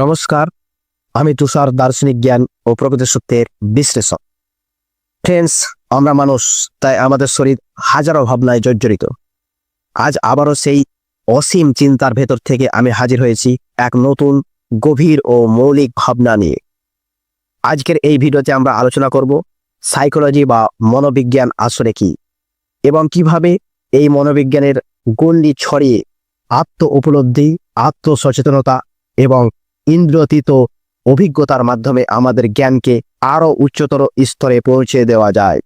নমস্কার, আমি তুষার দার্শনিক জ্ঞান ও প্রকৃতি সত্যের বিশ্লেষক। ফ্রেন্ডস আমরা মানুষ, তাই আমাদের শরীর হাজারো ভাবনায় জর্জরিত। আজ আবারও সেই অসীম চিন্তার ভেতর থেকে আমি হাজির হয়েছি এক নতুন, গভীর ও মৌলিক ভাবনা নিয়ে। আজকের এই ভিডিওতে আমরা আলোচনা করব সাইকোলজি বা মনোবিজ্ঞান আসলে কি এবং কীভাবে এই মনোবিজ্ঞানের গণ্ডি ছড়িয়ে আত্ম উপলব্ধি, আত্মসচেতনতা এবং ইন্দ্রিয়তীত অভিজ্ঞতার মাধ্যমে আমাদের জ্ঞানকে আরও উচ্চতর স্তরে পৌঁছে দেওয়া যায়।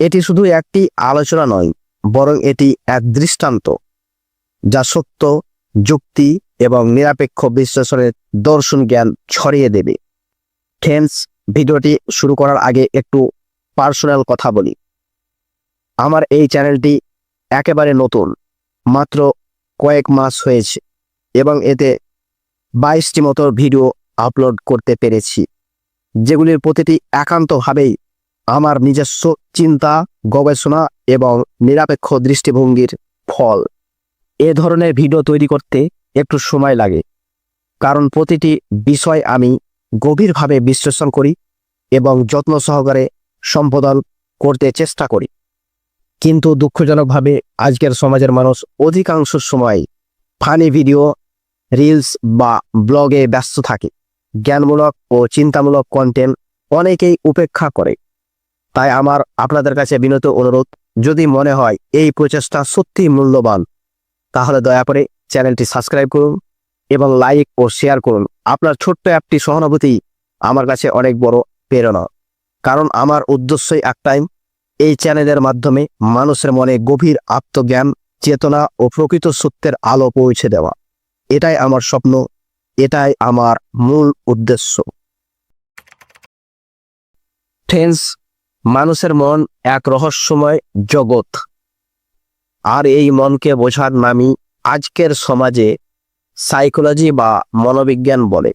এটি শুধু একটি আলোচনা নয়, বরং এটি এক দৃষ্টান্ত, যা সত্য, যুক্তি এবং নিরপেক্ষ বিশ্লেষণের দর্শন জ্ঞান ছড়িয়ে দেবে। ফ্রেন্ডস ভিডিওটি শুরু করার আগে একটু পার্সোনাল কথা বলি। আমার এই চ্যানেলটি একেবারে নতুন, মাত্র কয়েক মাস হয়েছে, এবং এতে বাইশটি মতো ভিডিও আপলোড করতে পেরেছি, যেগুলির প্রতিটি একান্তভাবেই আমার নিজস্ব চিন্তা, গবেষণা এবং নিরপেক্ষ দৃষ্টিভঙ্গির ফল। এ ধরনের ভিডিও তৈরি করতে একটু সময় লাগে, কারণ প্রতিটি বিষয় আমি গভীরভাবে বিশ্লেষণ করি এবং যত্ন সহকারে সম্পাদন করতে চেষ্টা করি। কিন্তু দুঃখজনকভাবে আজকের সমাজের মানুষ অধিকাংশ সময় ফানি ভিডিও রিলস বা ব্লগে ব্যস্ত থাকে। জ্ঞানমূলক ও চিন্তামূলক কন্টেন্ট অনেকেই উপেক্ষা করে। তাই আমার আপনাদের কাছে বিনত অনুরোধ, যদি মনে হয় এই প্রচেষ্টা সত্যি মূল্যবান, তাহলে দয়া করে চ্যানেলটি সাবস্ক্রাইব করুন এবং লাইক ও শেয়ার করুন। আপনার ছোট্ট একটি সহানুভূতি আমার কাছে অনেক বড় প্রেরণা। কারণ আমার উদ্দেশ্যই একটাই, এই চ্যানেলের মাধ্যমে মানুষের মনে গভীর আত্মজ্ঞান, চেতনা ও প্রকৃত সত্যের আলো পৌঁছে দেওয়া। এটাই আমার স্বপ্ন, এটাই আমার মূল উদ্দেশ্য। ফ্রেন্ডস মানুষের মন এক রহস্যময় জগৎ। আর এই মনকে বোঝার নামই আজকের সমাজে সাইকোলজি বা মনোবিজ্ঞান বলে।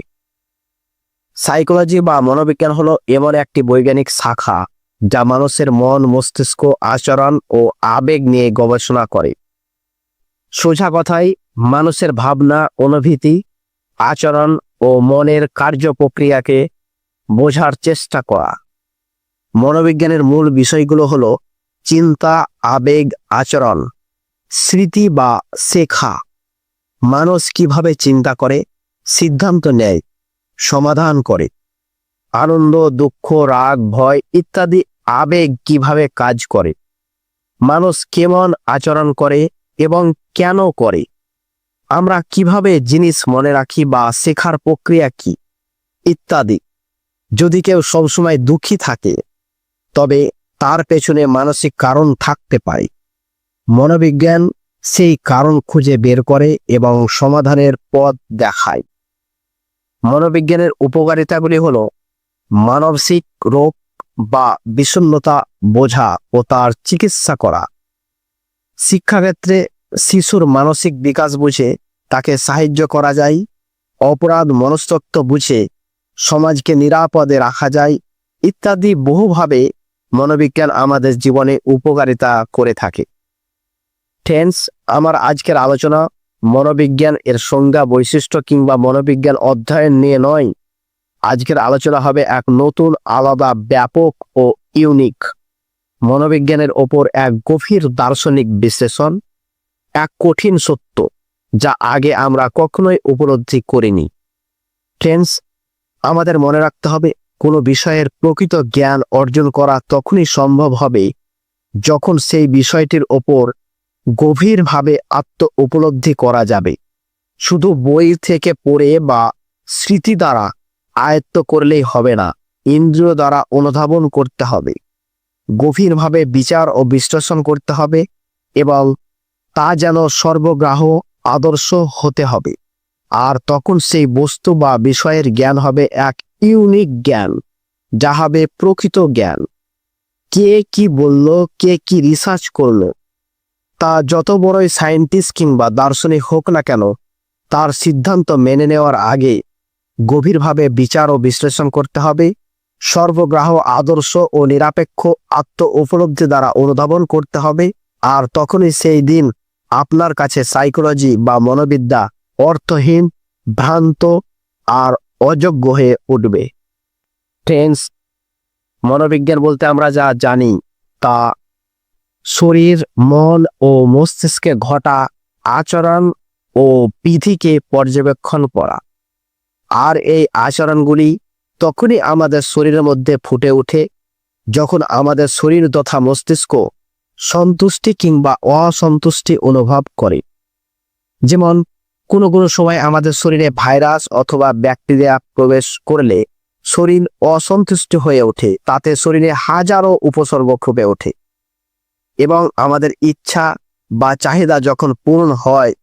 সাইকোলজি বা মনোবিজ্ঞান হলো এমন একটি বৈজ্ঞানিক শাখা যা মানুষের মন, মস্তিষ্ক, আচরণ ও আবেগ নিয়ে গবেষণা করে। সোজা কথায়, মানুষের ভাবনা, অনুভূতি, আচরণ ও মনের কার্য প্রক্রিয়াকে বোঝার চেষ্টা করা। মনোবিজ্ঞানের মূল বিষয়গুলো হলো চিন্তা, আবেগ, আচরণ, স্মৃতি বা শেখা। মানুষ কীভাবে চিন্তা করে, সিদ্ধান্ত নেয়, সমাধান করে। আনন্দ, দুঃখ, রাগ, ভয় ইত্যাদি আবেগ কীভাবে কাজ করে। মানুষ কেমন আচরণ করে এবং কেন করে? আমরা কীভাবে জিনিস মনে রাখি বা শেখার প্রক্রিয়া কি? ইত্যাদি। যদি কেউ সবসময় দুঃখী থাকে, তবে তার পেছনে মানসিক কারণ থাকতে পারে। মনোবিজ্ঞান সেই কারণ খুঁজে বের করে এবং সমাধানের পথ দেখায়। মনোবিজ্ঞানের উপকারিতাগুলি হল মানসিক রোগ বা বিষণ্ণতা বোঝা ও তার চিকিৎসা করা। শিক্ষাক্ষেত্রে শিশুর মানসিক বিকাশ বুঝে তাকে সাহায্য করা যায়, অপরাধ মনস্তত্ব বুঝে সমাজকে নিরাপদে রাখা যায় ইত্যাদি বহুভাবে মনোবিজ্ঞান আমাদের জীবনে উপকারিতা করে থাকে। ফ্রেন্ডস আমার আজকের আলোচনা মনোবিজ্ঞান এর সংজ্ঞা, বৈশিষ্ট্য কিংবা মনোবিজ্ঞান অধ্যয়ন নিয়ে নয়। আজকের আলোচনা হবে এক নতুন, আলাদা, ব্যাপক ও ইউনিক মনোবিজ্ঞানের ওপর এক গভীর দার্শনিক বিশ্লেষণ। এক কঠিন সত্য যা আগে আমরা কখনোই উপলব্ধি করিনি। ফ্রেন্ডস আমাদের মনে রাখতে হবে, কোনো বিষয়ের প্রকৃত জ্ঞান অর্জন করা তখনই সম্ভব হবে যখন সেই বিষয়টির ওপর গভীরভাবে আত্ম উপলব্ধি করা যাবে। শুধু বই থেকে পড়ে বা স্মৃতি দ্বারা আয়ত্ত করলেই হবে না, ইন্দ্রিয় দ্বারা অনুধাবন করতে হবে। গভীরভাবে বিচার ও বিশ্লেষণ করতে হবে এবং তা যেন সর্বগ্রাহ আদর্শ হতে হবে। আর তখন সেই বস্তু বা বিষয়ের জ্ঞান হবে এক ইউনিক জ্ঞান, যা হবে প্রকৃত জ্ঞান। কে কি বলল, কে কি রিসার্চ করল, তা যত বড়ই সায়েন্টিস্ট কিংবা দার্শনিক হোক না কেন, তার সিদ্ধান্ত মেনে নেওয়ার আগে গভীরভাবে বিচার ও বিশ্লেষণ করতে হবে, সর্বগ্রাহ আদর্শ ও নিরপেক্ষ আত্ম উপলব্ধি দ্বারা অনুধাবন করতে হবে, আর তখনই সেই দিন আপনার কাছে সাইকোলজি বা মনোবিদ্যা অর্থহীন, ভ্রান্ত আর অযোগ্য হয়ে উঠবে। টেন্স মনোবিজ্ঞান বলতে আমরা যা জানি তা শরীর, মন ও মস্তিষ্কে ঘটা আচরণ ও বিধিকে পর্যবেক্ষণ করা। আর এই আচরণগুলি তখনই আমাদের শরীরের মধ্যে ফুটে ওঠে, যখন আমাদের শরীর তথা মস্তিষ্ক সন্তুষ্টি কিংবা অসন্তুষ্টি অনুভব করে। যেমন, কোনো কোনো সময় আমাদের শরীরে ভাইরাস অথবা ব্যাকটেরিয়া প্রবেশ করলে শরীর অসন্তুষ্ট হয়ে ওঠে, তাতে শরীরে হাজারো উপসর্গ খুবে ওঠে। এবং আমাদের ইচ্ছা বা চাহিদা যখন পূরণ হয়,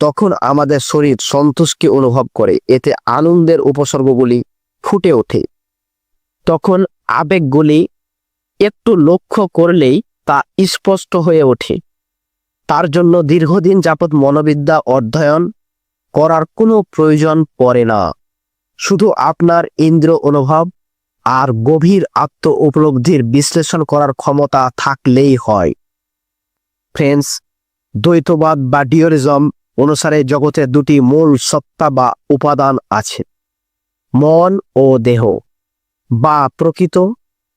তখন আমাদের শরীর সন্তুষ্টি অনুভব করে, এতে আনন্দের উপসর্গগুলি ফুটে ওঠে। তখন আবেগগুলি একটু লক্ষ্য করলেই তা স্পষ্ট হয়ে ওঠে। তার জন্য দীর্ঘদিন যাবৎ মনোবিদ্যা অধ্যয়ন করার কোনো প্রয়োজন পড়ে না। শুধু আপনার ইন্দ্র অনুভব আর গভীর আত্ম উপলব্ধির বিশ্লেষণ করার ক্ষমতা থাকলেই হয়। ফ্রেন্ডস, দ্বৈতবাদ বা ডিওরিজম অনুসারে জগতে দুটি মূল সত্তা বা উপাদান আছে। মন ও দেহ, বা প্রকৃত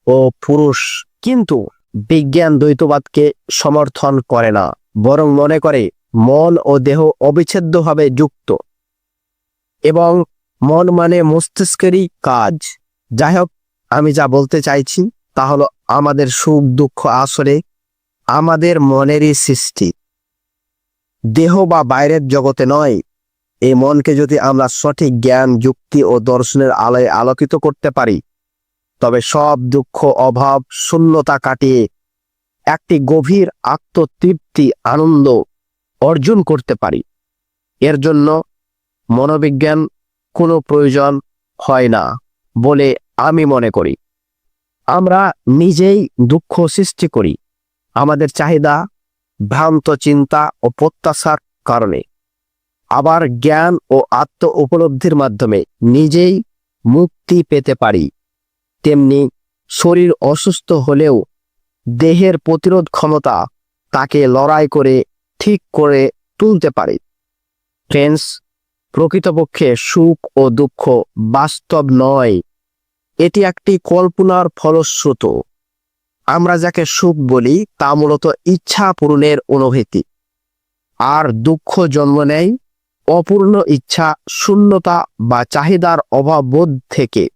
ও পুরুষ। কিন্তু বিজ্ঞান দ্বৈতবাদকে সমর্থন করে না, বরং মনে করে মন ও দেহ অবিচ্ছেদ্যভাবে যুক্ত। এবং মন মানে মস্তিষ্কেরই কাজ। যাই হোক আমি যা বলতে চাইছি তা হলো আমাদের সুখ দুঃখ আসলে আমাদের মনেরই সৃষ্টি। দেহ বা বাইরের জগতে নয়, এই মনকে যদি আমরা সঠিক জ্ঞান, যুক্তি ও দর্শনের আলোয় আলোকিত করতে পারি তবে সব দুঃখ, অভাব, শূন্যতা কাটিয়ে একটি গভীর আত্মতৃপ্তি, আনন্দ অর্জন করতে পারি। এর জন্য মনোবিজ্ঞান কোনো প্রয়োজন হয় না বলে আমি মনে করি। আমরা নিজেই দুঃখ সৃষ্টি করি আমাদের চাহিদা, ভ্রান্ত চিন্তা ও প্রত্যাশার কারণে। আবার জ্ঞান ও আত্ম উপলব্ধির মাধ্যমে নিজেই মুক্তি পেতে পারি। তেমনি শরীর অসুস্থ হলেও দেহের প্রতিরোধ ক্ষমতা তাকে লড়াই করে ঠিক করে তুলতে পারে। ফ্রেন্ডস, প্রকৃতপক্ষে সুখ ও দুঃখ বাস্তব নয়। এটি একটি কল্পনার ফলশ্রুত। আমরা যাকে সুখ বলি, তা মূলত ইচ্ছা পূরণের অনুভূতি। আর দুঃখ জন্ম নেয় অপূর্ণ ইচ্ছা, শূন্যতা বা চাহিদার অভাববোধ থেকে।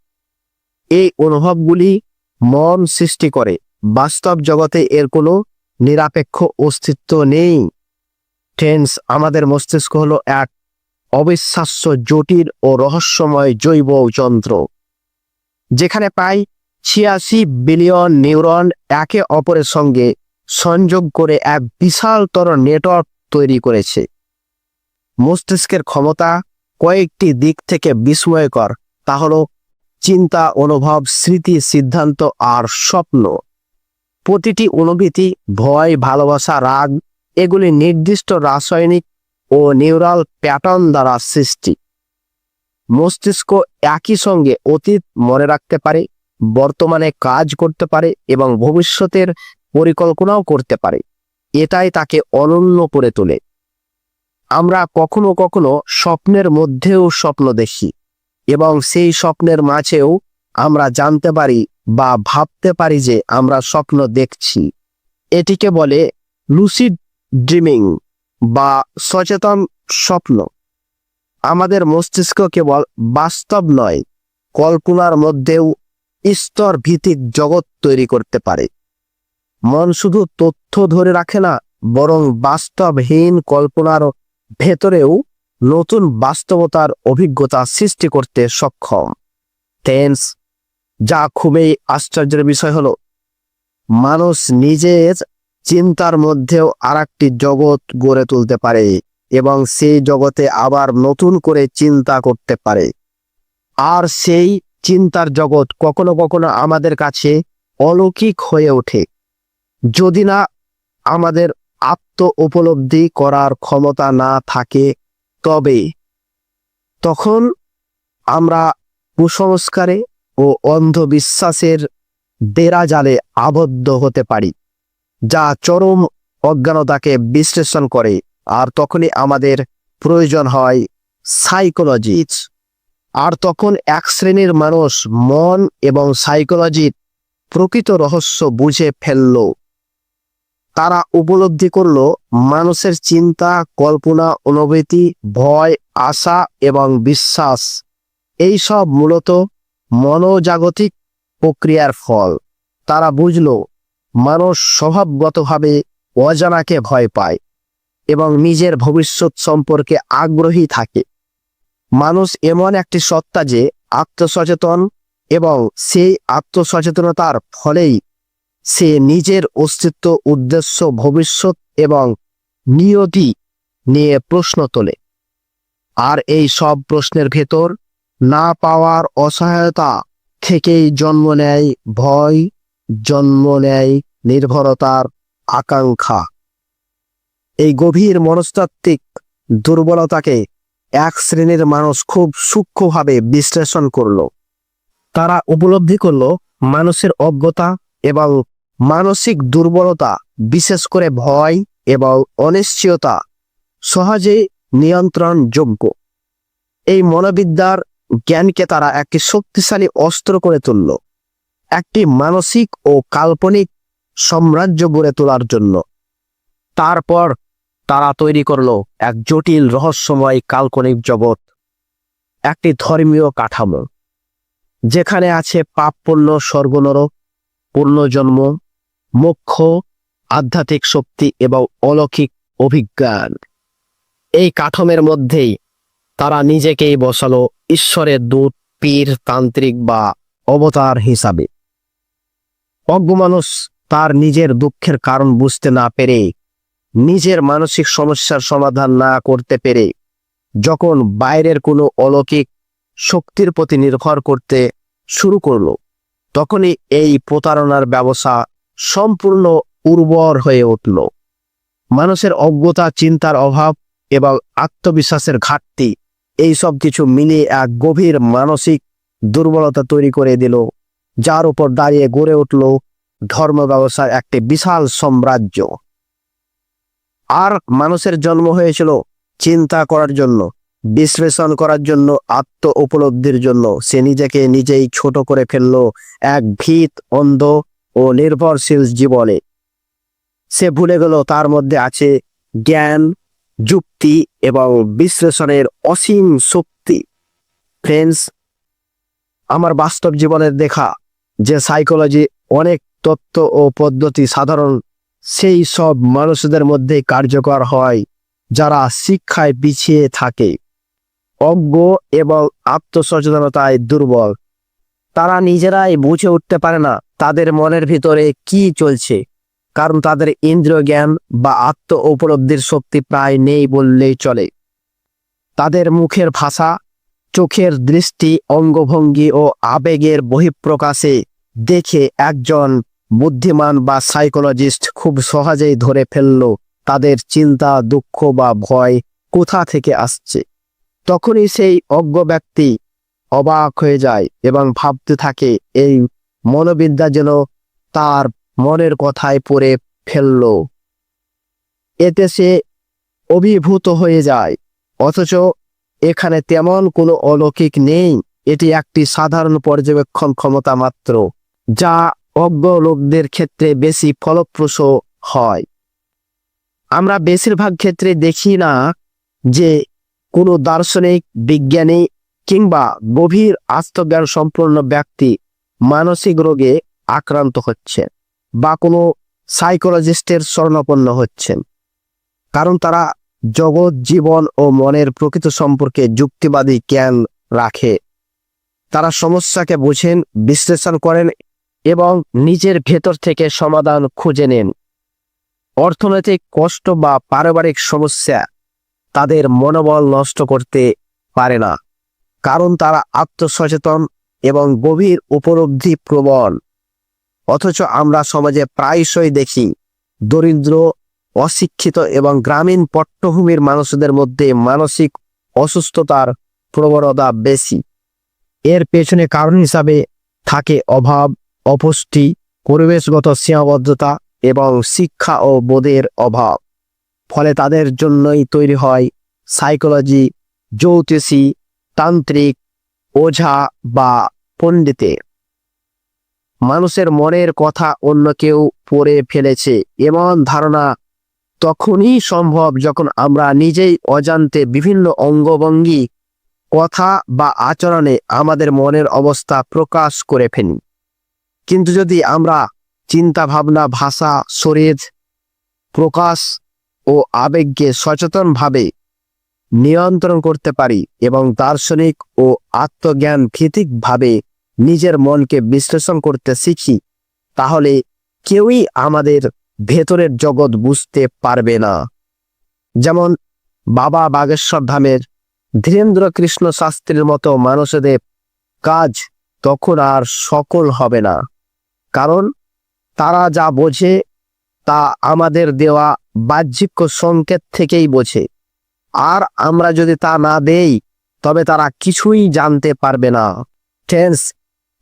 এই অনুভবগুলি মন সৃষ্টি করে। বাস্তব জগতে এর কোনো নিরপেক্ষ অস্তিত্ব নেই। টেন্স আমাদের মস্তিষ্ক হলো এক অবিশ্বাস্য, জটিল ও রহস্যময় জৈব যন্ত্র, যেখানে প্রায় ছিয়াশি বিলিয়ন নিউরন একে অপরের সঙ্গে সংযোগ করে এক বিশালতর নেটওয়ার্ক তৈরি করেছে। মস্তিষ্কের ক্ষমতা কয়েকটি দিক থেকে বিস্ময়কর, তা হলো চিন্তা, অনুভব, স্মৃতি, সিদ্ধান্ত আর স্বপ্ন। প্রতিটি অনুভূতি, ভয়, ভালোবাসা, রাগ, এগুলি নির্দিষ্ট রাসায়নিক ও নিউরাল প্যাটার্ন দ্বারা সৃষ্টি। মস্তিষ্ক একই সঙ্গে অতীত মনে রাখতে পারে, বর্তমানে কাজ করতে পারে এবং ভবিষ্যতের পরিকল্পনাও করতে পারে। এটাই তাকে অনন্য করে তোলে। আমরা কখনো কখনো স্বপ্নের মধ্যেও স্বপ্ন দেখি। এবং সেই স্বপ্নের মাঝেও আমরা জানতে পারি বা ভাবতে পারি যে আমরা স্বপ্ন দেখছি। এটিকে বলে লুসিড ড্রিমিং বা সচেতন স্বপ্ন। আমাদের মস্তিষ্ক কেবল বাস্তব নয়, কল্পনার মধ্যেও স্তর ভিত্তিক জগৎ তৈরি করতে পারে। মন শুধু তথ্য ধরে রাখে না, বরং বাস্তবহীন কল্পনার ভেতরেও নতুন বাস্তবতার অভিজ্ঞতা সৃষ্টি করতে সক্ষম। টেন্স যা খুবই আশ্চর্যের বিষয় হলো, মানুষ নিজের চিন্তার মধ্যেও আর জগৎ গড়ে তুলতে পারে এবং সেই জগতে আবার নতুন করে চিন্তা করতে পারে। আর সেই চিন্তার জগৎ কখনো কখনো আমাদের কাছে অলৌকিক হয়ে ওঠে। যদি না আমাদের আত্ম উপলব্ধি করার ক্ষমতা না থাকে তবে তখন আমরা কুসংস্কারে ও অন্ধবিশ্বাসের বেড়া জালে আবদ্ধ হতে পারি, যা চরম অজ্ঞানতাকে বিশ্লেষণ করে। আর তখনই আমাদের প্রয়োজন হয় সাইকোলজি আর তখন এক শ্রেণির মানুষ মন এবং সাইকোলজির প্রকৃত রহস্য বুঝে ফেলল। তারা উপলব্ধি করল, মানুষের চিন্তা, কল্পনা, অনুভূতি, ভয়, আশা এবং বিশ্বাস, এই সব মূলত মনোজাগতিক প্রক্রিয়ার ফল। তারা বুঝল, মানুষ স্বভাবগতভাবে অজানাকে ভয় পায় এবং নিজের ভবিষ্যৎ সম্পর্কে আগ্রহী থাকে। মানুষ এমন একটি সত্তা যে আত্মসচেতন এবং সেই আত্মসচেতনতার ফলেই সে নিজের অস্তিত্ব, উদ্দেশ্য, ভবিষ্যৎ এবং নিয়তি নিয়ে প্রশ্ন তোলে। আর এই সব প্রশ্নের ভেতর না পাওয়ার অসহায়তা থেকেই জন্ম নেয় ভয়, জন্ম নেয় নির্ভরতার আকাঙ্ক্ষা। এই গভীর মনস্তাত্ত্বিক দুর্বলতাকে এক শ্রেণির মানুষ খুব সূক্ষ্মভাবে বিশ্লেষণ করল। তারা উপলব্ধি করল, মানুষের অজ্ঞতা এবং মানসিক দুর্বলতা, বিশেষ করে ভয় এবং অনিশ্চয়তা সহজে নিয়ন্ত্রণযোগ্য। এই মনোবিদ্যার জ্ঞানকে তারা একটি শক্তিশালী অস্ত্র করে তুলল, একটি মানসিক ও কাল্পনিক সাম্রাজ্য গড়ে তোলার জন্য। তারপর তারা তৈরি করল এক জটিল রহস্যময় কাল্পনিক জগৎ, একটি ধর্মীয় কাঠামো, যেখানে আছে পাপ পূর্ণ স্বর্গনরক পূর্ণজন্ম মোক্ষ, আধ্যাত্মিক শক্তি এবং অলৌকিক অভিজ্ঞান। এই কাঠামের মধ্যেই তারা নিজেকেই বসালো ঈশ্বরের দূত, পীর, তান্ত্রিক বা অবতার হিসাবে। অজ্ঞ মানুষ তার নিজের দুঃখের কারণ বুঝতে না পেরে, নিজের মানসিক সমস্যার সমাধান না করতে পেরে, যখন বাইরের কোনো অলৌকিক শক্তির প্রতি নির্ভর করতে শুরু করল, তখনই এই প্রতারণার ব্যবসা সম্পূর্ণ উর্বর হয়ে উঠল। মানুষের অজ্ঞতা, চিন্তার অভাব এবং আত্মবিশ্বাসের ঘাটতি, এই সব কিছু মিলিয়ে এক গভীর মানসিক দুর্বলতা তৈরি করে দিল, যার উপর দাঁড়িয়ে গড়ে উঠল ধর্ম ব্যবসার একটি বিশাল সাম্রাজ্য। আর মানুষের জন্ম হয়েছিল চিন্তা করার জন্য, বিশ্লেষণ করার জন্য, আত্ম উপলব্ধির জন্য। সে নিজেকে নিজেই ছোট করে ফেলল, এক ভীত, অন্ধ ও নির্ভরশীল জীবনে। সে ভুলে গেল তার মধ্যে আছে জ্ঞান, যুক্তি এবং বিশ্লেষণের অসীম শক্তি। ফ্রেন্ডস আমার বাস্তব জীবনের দেখা, যে সাইকোলজি অনেক তত্ত্ব ও পদ্ধতি সাধারণ, সেই সব মানুষদের মধ্যে কার্যকর হয়, যারা শিক্ষায় পিছিয়ে থাকে। অজ্ঞ এবং আত্মসচেতনতায় দুর্বল। তারা নিজেরাই বুঝে উঠতে পারে না তাদের মনের ভিতরে কি চলছে। কারণ তাদের ইন্দ্রিয় জ্ঞান বা আত্ম উপলব্ধির শক্তি প্রায় নেই বললেই চলে। তাদের মুখের ভাষা, চোখের দৃষ্টি, অঙ্গভঙ্গি ও আবেগের বহিঃপ্রকাশে দেখে একজন বুদ্ধিমান বা সাইকোলজিস্ট খুব সহজেই ধরে ফেলল তাদের চিন্তা, দুঃখ বা ভয় কোথা থেকে আসছে। তখনই সেই অজ্ঞ ব্যক্তি অবাক হয়ে যায় এবং ভাবতে থাকে, এই মনোবিদ্যা যেন তার মনের কথায় পড়ে ফেলল। এতে সে অভিভূত হয়ে যায়। অথচ এখানে তেমন কোনো অলৌকিক নেই, এটি একটি সাধারণ পর্যবেক্ষণ ক্ষমতা মাত্র, যা অজ্ঞ লোকদের ক্ষেত্রে বেশি ফলপ্রসূ হয়। আমরা বেশিরভাগ ক্ষেত্রে দেখি না যে কোনো দার্শনিক, বিজ্ঞানী কিংবা গভীর আত্মজ্ঞান সম্পন্ন ব্যক্তি মানসিক রোগে আক্রান্ত হচ্ছেন বা কোনো সাইকোলজিস্টের স্বর্ণপন্ন হচ্ছেন। কারণ তারা জগৎ, জীবন ও মনের প্রকৃত সম্পর্কে যুক্তিবাদী জ্ঞান রাখে। তারা সমস্যাকে বুঝেন, বিশ্লেষণ করেন এবং নিজের ভেতর থেকে সমাধান খুঁজে নেন। অর্থনৈতিক কষ্ট বা পারিবারিক সমস্যা তাদের মনোবল নষ্ট করতে পারে না। কারণ তারা আত্মসচেতন এবং গভীর উপলব্ধি প্রবল। অথচ আমরা সমাজে প্রায়শই দেখি, দরিদ্র, অশিক্ষিত এবং গ্রামীণ পট্টভূমির মানুষদের মধ্যে মানসিক অসুস্থতার প্রবণতা বেশি। এর পেছনে কারণ হিসাবে থাকে অভাব, অপুষ্টি, পরিবেশগত সীমাবদ্ধতা এবং শিক্ষা ও বোধের অভাব। ফলে তাদের জন্যই তৈরি হয় সাইকোলজি জ্যোতিষী তান্ত্রিক, ওঝা বা পণ্ডিতে। মানুষের মনের কথা অন্য কেউ পড়ে ফেলেছে এমন ধারণা তখনই সম্ভব যখন আমরা নিজেই অজান্তে বিভিন্ন অঙ্গভঙ্গি, কথা বা আচরণে আমাদের মনের অবস্থা প্রকাশ করে ফেলি। কিন্তু যদি আমরা চিন্তা ভাবনা ভাষা, শরীর, প্রকাশ ও আবেগকে সচেতনভাবে নিয়ন্ত্রণ করতে পারি এবং দার্শনিক ও আত্মজ্ঞান ভিত্তিকভাবে নিজের মনকে বিশ্লেষণ করতে শিখি, তাহলে কেউই আমাদের ভেতরের জগৎ বুঝতে পারবে না। যেমন বাবা বাগেশ্বর ধামের ধীরেন্দ্র কৃষ্ণ শাস্ত্রীর মতো মানুষদের কাজ তখন আর সকল হবে না, কারণ তারা যা বোঝে তা আমাদের দেওয়া বাহ্যিক সংকেত থেকেই বোঝে। আর আমরা যদি তা না দেই, তবে তারা কিছুই জানতে পারবে না। টেন্স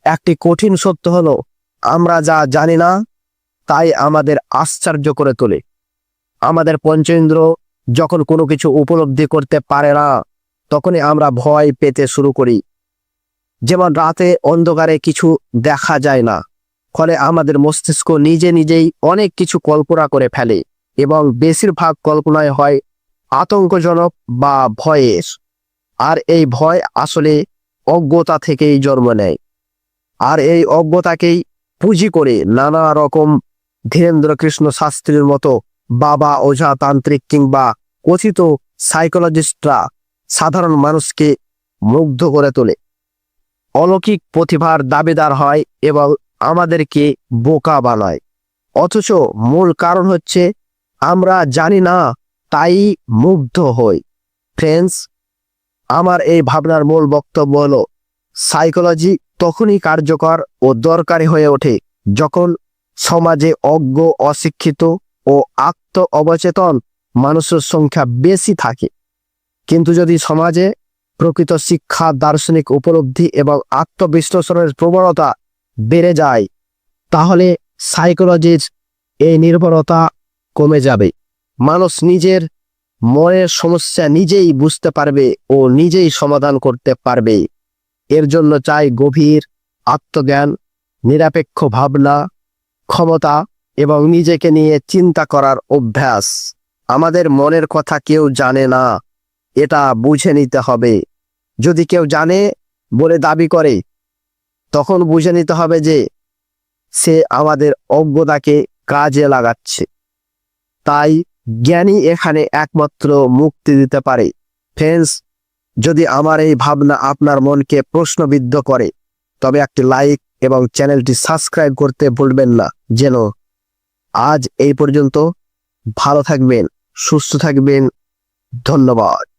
একটি কঠিন সত্য হলো, আমরা যা জানি না, তাই আমাদের আশ্চর্য করে তোলে। আমাদের পঞ্চেন্দ্র যখন কোনো কিছু উপলব্ধি করতে পারে না, তখনই আমরা ভয় পেতে শুরু করি। যেমন রাতে অন্ধকারে কিছু দেখা যায় না, ফলে আমাদের মস্তিষ্ক নিজে নিজেই অনেক কিছু কল্পনা করে ফেলে, এবং বেশিরভাগ কল্পনায় হয় আতঙ্কজনক বা ভয়ের। আর এই ভয় আসলে অজ্ঞতা থেকেই জন্ম নেয়। আর এই অজ্ঞতাকেই পুঁজি করে নানা রকম ধীরেন্দ্র কৃষ্ণ শাস্ত্রীর মতো বাবা ওঝা তান্ত্রিক কিংবা কথিত সাইকোলজিস্টরা সাধারণ মানুষকে মুগ্ধ করে তোলে। অলৌকিক প্রতিভার দাবিদার হয় এবং আমাদেরকে বোকা বানায়। অথচ মূল কারণ হচ্ছে আমরা জানি না তাই মুগ্ধ হই। ফ্রেন্ডস আমার এই ভাবনার মূল বক্তব্য হলো সাইকোলজি তখনই কার্যকর ও দরকারি হয়ে ওঠে যখন সমাজে অজ্ঞ, অশিক্ষিত ও আত্ম অবচেতন মানুষের সংখ্যা বেশি থাকে। কিন্তু যদি সমাজে প্রকৃত শিক্ষা, দার্শনিক উপলব্ধি এবং আত্মবিশ্লেষণের প্রবণতা বেড়ে যায়, তাহলে সাইকোলজির এই নির্ভরতা কমে যাবে। মানুষ নিজের মনের সমস্যা নিজেই বুঝতে পারবে ও নিজেই সমাধান করতে পারবে। এর জন্য চাই গভীর আত্মজ্ঞান, নিরপেক্ষ ভাবনা, ক্ষমতা এবং নিজেকে নিয়ে চিন্তা করার অভ্যাস। আমাদের মনের কথা কেউ জানে না, এটা বুঝে নিতে হবে। যদি কেউ জানে বলে দাবি করে, তখন বুঝে নিতে হবে যে সে আমাদের অজ্ঞতাকে কাজে লাগাচ্ছে। তাই জ্ঞানী এখানে একমাত্র মুক্তি দিতে পারে। ফ্রেন্ডস যদি আমার এই ভাবনা আপনার মনকে প্রশ্নবিদ্ধ করে, তবে একটি লাইক এবং চ্যানেলটি সাবস্ক্রাইব করতে ভুলবেন না। যেন আজ এই পর্যন্ত ভালো থাকবেন, সুস্থ থাকবেন। ধন্যবাদ।